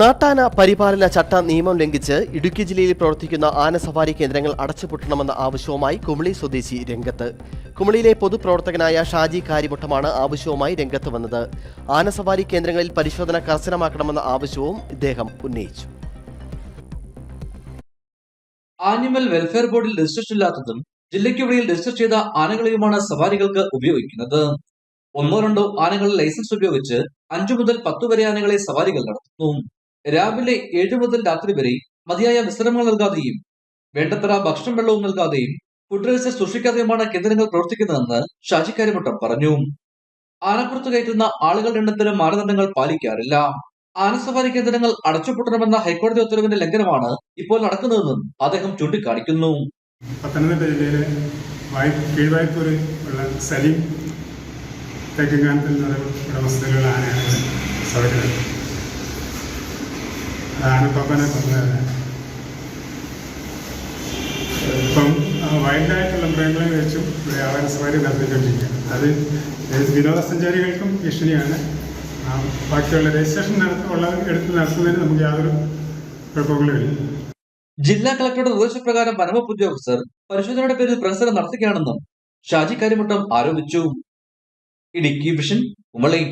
നാട്ടാന പരിപാലന ചട്ട നിയമം ലംഘിച്ച് ഇടുക്കി ജില്ലയിൽ പ്രവർത്തിക്കുന്ന ആന സവാരി കേന്ദ്രങ്ങൾ അടച്ചുപൂട്ടണമെന്ന ആവശ്യവുമായി കുമളി സ്വദേശി രംഗത്ത്. കുമളിയിലെ പൊതുപ്രവർത്തകനായ ഷാജി കാരിമുട്ടമാണ് ആവശ്യവുമായി രംഗത്ത് വന്നത്. ആന സവാരി കേന്ദ്രങ്ങളിൽ പരിശോധന കർശനമാക്കണമെന്ന ആവശ്യവും ഇദ്ദേഹം ഉന്നയിച്ചു. ആനിമൽ വെൽഫെയർ ബോർഡിൽ രജിസ്റ്റർ ഇല്ലാത്തതും ജില്ലയ്ക്ക് വെളിയിൽ രജിസ്റ്റർ ചെയ്ത ആനകളെയുമാണ് സവാരികൾക്ക് ഉപയോഗിക്കുന്നത്. ഒന്നോ രണ്ടോ ആനകളുടെ ലൈസൻസ് ഉപയോഗിച്ച് അഞ്ചു മുതൽ പത്തു വരെ ആനകളെ സവാരികൾ നടത്തുന്നു. രാവിലെ ഏഴ് മുതൽ രാത്രി വരെ മതിയായ വിശ്രമങ്ങൾ നൽകാതെയും വേണ്ടത്ര ഭക്ഷണം വെള്ളവും നൽകാതെയും രജിസ്റ്റർ സൂക്ഷിക്കാതെയുമാണ് കേന്ദ്രങ്ങൾ പ്രവർത്തിക്കുന്നതെന്ന് ഷാജി പറഞ്ഞു. ആനപ്പുറത്ത് കയറ്റുന്ന ആളുകളുടെ എണ്ണത്തിന് മാനദണ്ഡങ്ങൾ പാലിക്കാറില്ല. ആനസവാരി കേന്ദ്രങ്ങൾ അടച്ചുപൂട്ടണമെന്ന ഹൈക്കോടതി ഉത്തരവിന്റെ ലംഘനമാണ് ഇപ്പോൾ നടക്കുന്നതെന്നും അദ്ദേഹം ചൂണ്ടിക്കാണിക്കുന്നു. പത്തനംതിട്ട ജില്ലയിലെ വായ് കീഴ്വായ്പൂര് ഉള്ള സലീം തെക്കുകാനത്തിൽ നിന്ന് ഉടമസ്ഥതയിലുള്ള ആനയാണ് സൗകര്യം. ആനക്കൊപ്പനെ കൊന്നതാണ് ഇപ്പം ആ, വൈൽഡായിട്ടുള്ള മൃഗങ്ങളെ വെച്ചും വ്യാപാര സവാരി നടത്തിക്കൊണ്ടിരിക്കുകയാണ്. അത് വിനോദസഞ്ചാരികൾക്കും ഭീഷണിയാണ്. ബാക്കിയുള്ള രജിസ്ട്രേഷൻ നടത്തി ഉള്ള എടുത്ത് നടത്തുന്നതിന് നമുക്ക് യാതൊരു കുഴപ്പങ്ങളുമില്ല ജില്ലാ കളക്ടറുടെ നിർദ്ദേശപ്രകാരം വനംവകുപ്പ് ഉദ്യോഗസ്ഥർ പരിശോധനയുടെ പേരിൽ പ്രസരം നടത്തുകയാണെന്നും ഷാജി കാര്യമുട്ടം ആരോപിച്ചു. ഇടുക്കി വിഷൻ കുമളി.